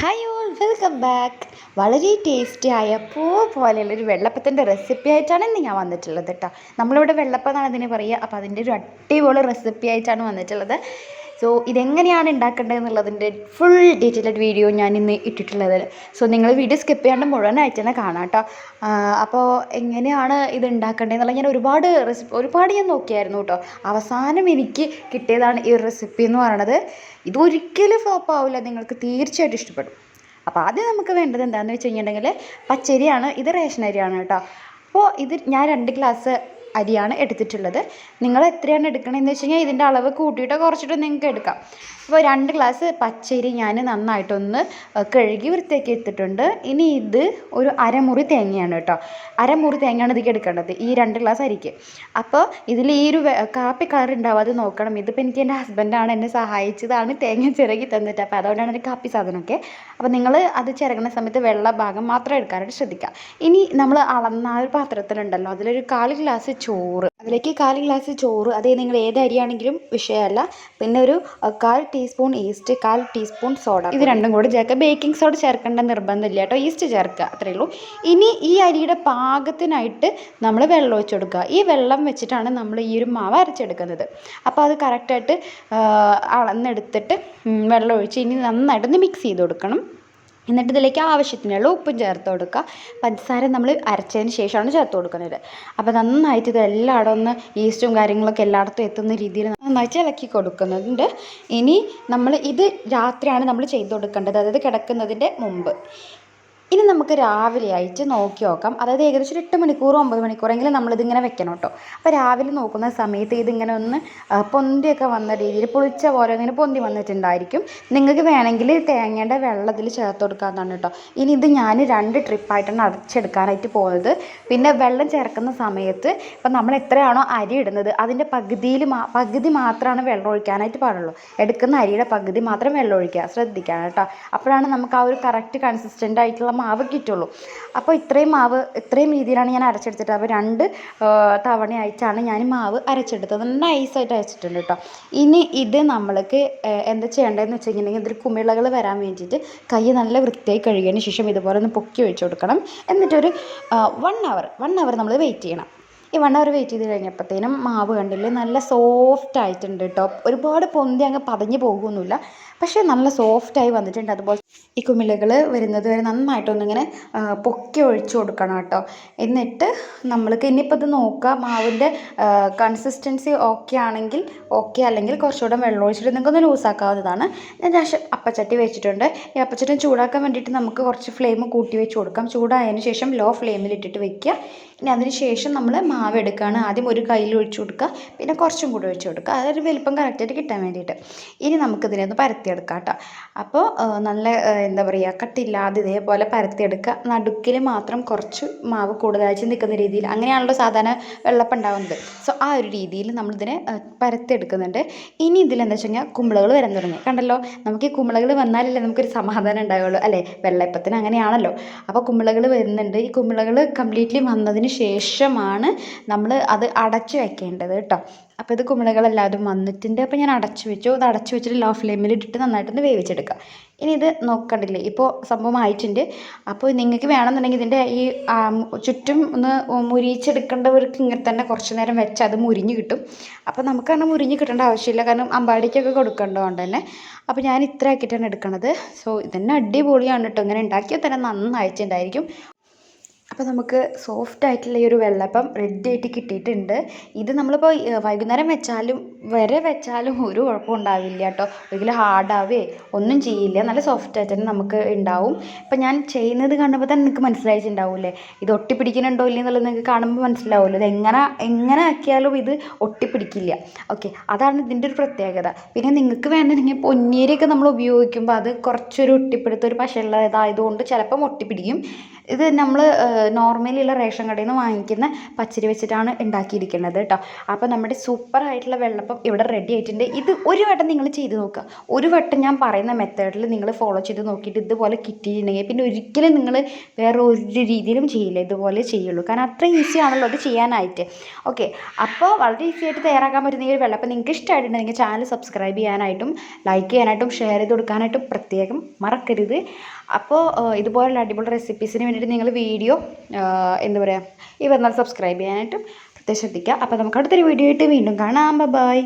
Hi all welcome back വളരെ tasty ആയ പൂ പോലെയുള്ളൊരു വെള്ളപ്പത്തിന്റെ റെസിപ്പി ആയിട്ടാണ് ഇന്ന് ഞാൻ വന്നിട്ടുള്ളത് കേട്ടോ നമ്മളിവിടെ വെള്ളപ്പം എന്നാണ് ഇതിന് പറയുക. അപ്പോൾ അതിന്റെ ഒരു അടിപൊളി റെസിപ്പി ആയിട്ടാണ് വന്നിട്ടുള്ളത്. സോ ഇതെങ്ങനെയാണ് ഉണ്ടാക്കേണ്ടത് എന്നുള്ളതിന്റെ ഫുൾ ഡീറ്റെയിൽഡ് വീഡിയോ ഞാൻ ഇന്ന് ഇട്ടിട്ടുള്ളത്. സോ നിങ്ങൾ വീഡിയോ സ്കിപ്പ് ചെയ്യാണ്ട് മുഴുവനായിട്ട് തന്നെ കാണാം കേട്ടോ അപ്പോൾ എങ്ങനെയാണ് ഇത് ഉണ്ടാക്കേണ്ടത് എന്നുള്ള ഞാൻ ഒരുപാട് റെസിപ്പി ഒരുപാട് ഞാൻ നോക്കിയായിരുന്നു കേട്ടോ അവസാനം എനിക്ക് കിട്ടിയതാണ് ഈ റെസിപ്പി എന്ന് പറയണത്. ഇതൊരിക്കലും ഫ്ലോപ്പ് ആവില്ല നിങ്ങൾക്ക് തീർച്ചയായിട്ടും ഇഷ്ടപ്പെടും. അപ്പോൾ ആദ്യം നമുക്ക് വേണ്ടത് എന്താണെന്ന് വെച്ച് കഴിഞ്ഞിട്ടുണ്ടെങ്കിൽ പച്ചരിയാണ്. ഇത് റേഷൻ അരിയാണ് കേട്ടോ അപ്പോൾ ഇത് ഞാൻ രണ്ട് ഗ്ലാസ് അരിയാണ് എടുത്തിട്ടുള്ളത്. നിങ്ങൾ എത്രയാണ് എടുക്കണമെന്ന് വെച്ച് കഴിഞ്ഞാൽ ഇതിന്റെ അളവ് കൂട്ടിയിട്ടോ കുറച്ചിട്ടോ നിങ്ങൾക്ക് എടുക്കാം. അപ്പോൾ രണ്ട് ഗ്ലാസ് പച്ചരി ഞാൻ നന്നായിട്ടൊന്ന് കഴുകി വൃത്തിയാക്കി എടുത്തിട്ടുണ്ട്. ഇനി ഇത് ഒരു അരമുറി തേങ്ങയാണ് കേട്ടോ. അരമുറി തേങ്ങയാണ് ഇതിലേക്ക് എടുക്കേണ്ടത് ഈ രണ്ട് ഗ്ലാസ് അരിക്ക്. അപ്പോൾ ഇതിൽ ഈ ഒരു കാപ്പി കളർ ഉണ്ടാവാതെ നോക്കണം. ഇതിപ്പോൾ എനിക്ക് എന്റെ ഹസ്ബൻഡാണ് എന്നെ സഹായിച്ചതാണ് തേങ്ങ ചിരകി തന്നിട്ട് അപ്പോൾ അതുകൊണ്ടാണ് ഒരു കാപ്പി സാധനമൊക്കെ. അപ്പോൾ നിങ്ങൾ അത് ചിരകുന്ന സമയത്ത് വെള്ള ഭാഗം മാത്രം എടുക്കാനായിട്ട് ശ്രദ്ധിക്കുക. ഇനി നമ്മൾ അളന്ന ഒരു പാത്രത്തിലുണ്ടല്ലോ അതിലൊരു കാൽ ഗ്ലാസ് ചോറ്. അതിലേക്ക് കാൽ ഗ്ലാസ് ചോറ്. അതേ നിങ്ങൾ ഏത് അരിയാണെങ്കിലും വിഷയമല്ല. പിന്നെ ഒരു കാൽ ടീസ്പൂൺ ഈസ്റ്റ് കാൽ ടീസ്പൂൺ സോഡ. ഇത് രണ്ടും കൂടി ചേർക്കുക. ബേക്കിംഗ് സോഡ ചേർക്കേണ്ട നിർബന്ധമില്ല കേട്ടോ. ഈസ്റ്റ് ചേർക്കുക. അത്രയേ ഉള്ളൂ. ഇനി ഈ അരിയുടെ പാകത്തിനായിട്ട് നമ്മൾ വെള്ളം ഒഴിച്ചെടുക്കുക. ഈ വെള്ളം വെച്ചിട്ടാണ് നമ്മൾ ഈ ഒരു മാവ് അരച്ചെടുക്കുന്നത്. അപ്പോൾ അത് കറക്റ്റായിട്ട് അളന്നെടുത്തിട്ട് വെള്ളം ഒഴിച്ച് ഇനി നന്നായിട്ടൊന്ന് മിക്സ് ചെയ്ത് കൊടുക്കണം. എന്നിട്ട് ഇതിലേക്ക് ആവശ്യത്തിനുള്ള ഉപ്പും ചേർത്ത് കൊടുക്കുക. പഞ്ചസാര നമ്മൾ അരച്ചതിന് ശേഷമാണ് ചേർത്ത് കൊടുക്കുന്നത്. അപ്പോൾ നന്നായിട്ട് ഇത് എല്ലായിടം ഒന്ന് ഈസ്റ്റും കാര്യങ്ങളൊക്കെ എല്ലായിടത്തും എത്തുന്ന രീതിയിൽ നന്നായിട്ട് ഇളക്കി കൊടുക്കുന്നുണ്ട്. ഇനി നമ്മൾ ഇത് രാത്രിയാണ് നമ്മൾ ചെയ്ത് കൊടുക്കേണ്ടത്. അതായത് കിടക്കുന്നതിന്റെ മുമ്പ്. ഇനി നമുക്ക് രാവിലെ ആയിട്ട് നോക്കി നോക്കാം. അതായത് ഏകദേശം ഒരു എട്ട് മണിക്കൂർ ഒമ്പത് മണിക്കൂറെങ്കിലും നമ്മളിതിങ്ങനെ വെക്കണം കേട്ടോ. അപ്പോൾ രാവിലെ നോക്കുന്ന സമയത്ത് ഇതിങ്ങനെ ഒന്ന് പൊന്തിയൊക്കെ വന്ന രീതിയിൽ പൊളിച്ച പോലെ ഇങ്ങനെ പൊന്തി വന്നിട്ടുണ്ടായിരിക്കും. നിങ്ങൾക്ക് വേണമെങ്കിൽ തേങ്ങയുടെ വെള്ളത്തിൽ ചേർത്ത് കൊടുക്കാമെന്നാണ് കേട്ടോ. ഇനി ഇത് ഞാൻ രണ്ട് ട്രിപ്പായിട്ടാണ് അടച്ചെടുക്കാനായിട്ട് പോകുന്നത് പിന്നെ വെള്ളം ചേർക്കുന്ന സമയത്ത് ഇപ്പം നമ്മൾ എത്രയാണോ അരി ഇടുന്നത് അതിന്റെ പകുതിയിൽ പകുതി മാത്രമാണ് വെള്ളം ഒഴിക്കാനായിട്ട് പാടുള്ളൂ. എടുക്കുന്ന അരിയുടെ പകുതി മാത്രം വെള്ളം ഒഴിക്കുക. ശ്രദ്ധിക്കണം കേട്ടോ. അപ്പോഴാണ് നമുക്ക് ആ ഒരു കറക്റ്റ് കൺസിസ്റ്റന്റ് ആയിട്ടുള്ള മാവ് കിട്ടുള്ളൂ അപ്പോൾ ഇത്രയും മാവ് ഇത്രയും രീതിയിലാണ് ഞാൻ അരച്ചെടുത്തിട്ട് അപ്പോൾ രണ്ട് തവണയായിട്ടാണ് ഞാൻ മാവ് അരച്ചെടുത്തത്. നൈസായിട്ട് അരച്ചിട്ടുണ്ട് കേട്ടോ ഇനി ഇത് നമ്മൾക്ക് എന്താ ചെയ്യേണ്ടതെന്ന് വെച്ചിട്ടുണ്ടെങ്കിൽ ഇതിൽ കുമിളകൾ വരാൻ വേണ്ടിയിട്ട് കൈ നല്ല വൃത്തിയായി കഴുകിയതിന് ശേഷം ഇതുപോലെ ഒന്ന് പൊക്കി വെച്ച് കൊടുക്കണം. എന്നിട്ടൊരു വൺ അവർ വൺ അവർ നമ്മൾ വെയിറ്റ് ചെയ്യണം. ഈ വൺ അവർ വെയിറ്റ് ചെയ്ത് കഴിഞ്ഞപ്പോഴത്തേനും മാവ് കണ്ടില്ലേ നല്ല സോഫ്റ്റ് ആയിട്ടുണ്ട് കേട്ടോ ഒരുപാട് പൊന്തി അങ്ങ് പതഞ്ഞ് പോകുമൊന്നുമില്ല പക്ഷേ നല്ല സോഫ്റ്റായി വന്നിട്ടുണ്ട്. അതുപോലെ ഈ കുമിളകൾ വരുന്നത് വരെ നന്നായിട്ടൊന്നിങ്ങനെ പൊക്കി ഒഴിച്ചു കൊടുക്കണം കേട്ടോ എന്നിട്ട് നമ്മൾക്ക് ഇനിയിപ്പോൾ ഇത് നോക്കുക മാവിന്റെ കൺസിസ്റ്റൻസി ഓക്കെ ആണെങ്കിൽ ഓക്കെ അല്ലെങ്കിൽ കുറച്ചുകൂടെ വെള്ളം ഒഴിച്ചിട്ട് നിങ്ങൾക്കൊന്ന് ലൂസാക്കാവുന്നതാണ് ഞാൻ ദാശ അപ്പച്ചട്ടി വെച്ചിട്ടുണ്ട്. ഈ അപ്പച്ചട്ടി ചൂടാക്കാൻ വേണ്ടിയിട്ട് നമുക്ക് കുറച്ച് ഫ്ലെയിം കൂട്ടി വെച്ച് കൊടുക്കാം. ചൂടായതിന് ശേഷം ലോ ഫ്ലെയിമിൽ ഇട്ടിട്ട് വെക്കുക. ഇനി അതിന് ശേഷം നമ്മൾ മാവ് എടുക്കുകയാണ്. ആദ്യം ഒരു കയ്യിൽ ഒഴിച്ചു കൊടുക്കുക. പിന്നെ കുറച്ചും കൂടി ഒഴിച്ചു കൊടുക്കുക. അതൊരു വലിപ്പം കറക്റ്റായിട്ട് കിട്ടാൻ വേണ്ടിയിട്ട്. ഇനി നമുക്കിതിനെ ഒന്ന് പരത്തിയെടുക്കാം കേട്ടോ. അപ്പോൾ നല്ല എന്താ പറയുക കട്ടില്ലാതെ ഇതേപോലെ പരത്തിയെടുക്കുക. നടുക്കിൽ മാത്രം കുറച്ച് മാവ് കൂടുതലായിട്ട് നിൽക്കുന്ന രീതിയിൽ. അങ്ങനെയാണല്ലോ സാധാരണ വെള്ളപ്പം ഉണ്ടാകുന്നത് സോ ആ ഒരു രീതിയിൽ നമ്മളിതിനെ പരത്തിയെടുക്കുന്നുണ്ട്. ഇനി ഇതിലെന്താ വെച്ച് കഴിഞ്ഞാൽ കുമ്പളകൾ വരാൻ തുടങ്ങി. കണ്ടല്ലോ? നമുക്ക് ഈ കുമ്പളകൾ വന്നാലല്ലേ നമുക്കൊരു സമാധാനം ഉണ്ടാവുള്ളൂ. അല്ലേ? വെള്ളയപ്പത്തിന് അങ്ങനെയാണല്ലോ. അപ്പോൾ കുമ്പളകൾ വരുന്നുണ്ട്. ഈ കുമ്പളകൾ കംപ്ലീറ്റ്ലി വന്നതിന് ശേഷമാണ് നമ്മൾ അത് അടച്ച് വെക്കേണ്ടത് കേട്ടോ. അപ്പോൾ ഇത് കുമ്പളകളെല്ലാവരും വന്നിട്ടുണ്ട്. അപ്പോൾ ഞാൻ അടച്ചു വെച്ചു. ഇത് അടച്ചു വെച്ചിട്ട് ലോ ഫ്ലെയിമിൽ ഇട്ടിട്ട് നന്നായിട്ടൊന്ന് വേവിച്ചെടുക്കുക ഇനി ഇത് നോക്കണ്ടില്ലേ? ഇപ്പോൾ സംഭവം ആയിട്ടുണ്ട് അപ്പോൾ നിങ്ങൾക്ക് വേണമെന്നുണ്ടെങ്കിൽ ഇതിന്റെ ഈ ചുറ്റും ഒന്ന് മുരിച്ചെടുക്കേണ്ടവർക്ക് ഇങ്ങനെ തന്നെ കുറച്ച് നേരം വെച്ച് അത് മുരിഞ്ഞ് കിട്ടും. അപ്പോൾ നമുക്ക് അങ്ങനെ മുരിഞ്ഞ് കിട്ടേണ്ട ആവശ്യമില്ല. കാരണം അമ്പാടിക്കൊക്കെ കൊടുക്കേണ്ടതുകൊണ്ട് തന്നെ. അപ്പോൾ ഞാൻ ഇത്ര ആക്കിയിട്ടാണ് എടുക്കുന്നത് സോ ഇതന്നെ അടിപൊളിയാണ് കേട്ടോ. ഇങ്ങനെ ഉണ്ടാക്കിയാൽ തന്നെ നന്നായിട്ടുണ്ടായിരിക്കും അപ്പോൾ നമുക്ക് സോഫ്റ്റ് ആയിട്ടുള്ള ഈ ഒരു വെള്ളപ്പം റെഡി ആയിട്ട് കിട്ടിയിട്ടുണ്ട്. ഇത് നമ്മളിപ്പോൾ വൈകുന്നേരം വെച്ചാലും വരെ വെച്ചാലും ഒരു കുഴപ്പം ഉണ്ടാവില്ല കേട്ടോ. ഒരിക്കലും ഹാർഡാവേ ഒന്നും ചെയ്യില്ല. നല്ല സോഫ്റ്റ് ആയിട്ട് തന്നെ നമുക്ക് ഉണ്ടാവും. ഇപ്പം ഞാൻ ചെയ്യുന്നത് കണ്ടപ്പോൾ തന്നെ നിങ്ങൾക്ക് മനസ്സിലായിട്ടുണ്ടാവില്ലേ? ഇത് ഒട്ടിപ്പിടിക്കുന്നുണ്ടോ ഇല്ല എന്നുള്ളത് നിങ്ങൾക്ക് കാണുമ്പോൾ മനസ്സിലാവുമല്ലോ ഇത് എങ്ങനെ എങ്ങനെ ആക്കിയാലും ഇത് ഒട്ടിപ്പിടിക്കില്ല. ഓക്കെ അതാണ് ഇതിന്റെ ഒരു പ്രത്യേകത. പിന്നെ നിങ്ങൾക്ക് വേണമെങ്കിൽ പൊന്നീരൊക്കെ നമ്മൾ ഉപയോഗിക്കുമ്പോൾ അത് കുറച്ചൊരു ഒട്ടിപ്പിടുത്ത ഒരു പശയുള്ളതായതുകൊണ്ട് ചിലപ്പം ഒട്ടിപ്പിടിക്കും. ഇത് നമ്മൾ നോർമലിയുള്ള റേഷൻ കടയിൽ നിന്ന് വാങ്ങിക്കുന്ന പച്ചരി വെച്ചിട്ടാണ് ഉണ്ടാക്കിയിരിക്കുന്നത് കേട്ടോ. അപ്പോൾ നമ്മുടെ സൂപ്പർ ആയിട്ടുള്ള വെള്ളപ്പം ഇവിടെ റെഡി ആയിട്ടുണ്ട്. ഇത് ഒരു വട്ടം നിങ്ങൾ ചെയ്ത് നോക്കുക. ഒരു വട്ടം ഞാൻ പറയുന്ന മെത്തേഡിൽ നിങ്ങൾ ഫോളോ ചെയ്ത് നോക്കിയിട്ട് ഇതുപോലെ കിട്ടിയിട്ടുണ്ടെങ്കിൽ പിന്നെ ഒരിക്കലും നിങ്ങൾ വേറെ ഒരു രീതിയിലും ചെയ്യില്ല. ഇതുപോലെ ചെയ്യുള്ളൂ. കാരണം അത്ര ഈസി ആണല്ലോ അത് ചെയ്യാനായിട്ട്. ഓക്കെ അപ്പോൾ വളരെ ഈസി ആയിട്ട് തയ്യാറാക്കാൻ പറ്റുന്ന ഈ ഒരു വെള്ളപ്പം നിങ്ങൾക്ക് ഇഷ്ടമായിട്ടുണ്ടെങ്കിൽ ചാനൽ സബ്സ്ക്രൈബ് ചെയ്യാനായിട്ടും ലൈക്ക് ചെയ്യാനായിട്ടും ഷെയർ ചെയ്ത് കൊടുക്കാനായിട്ടും പ്രത്യേകം മറക്കരുത്. അപ്പോൾ ഇതുപോലുള്ള അടിപൊളി റെസിപ്പീസിന് വേണ്ടിയിട്ട് നിങ്ങൾ വീഡിയോ എന്താ പറയുക ഈ പറഞ്ഞാൽ സബ്സ്ക്രൈബ് ചെയ്യാനായിട്ടും ശ്രദ്ധിക്കുക. അപ്പോൾ നമുക്ക് അടുത്തൊരു വീഡിയോ ആയിട്ട് വീണ്ടും കാണാം. ബൈ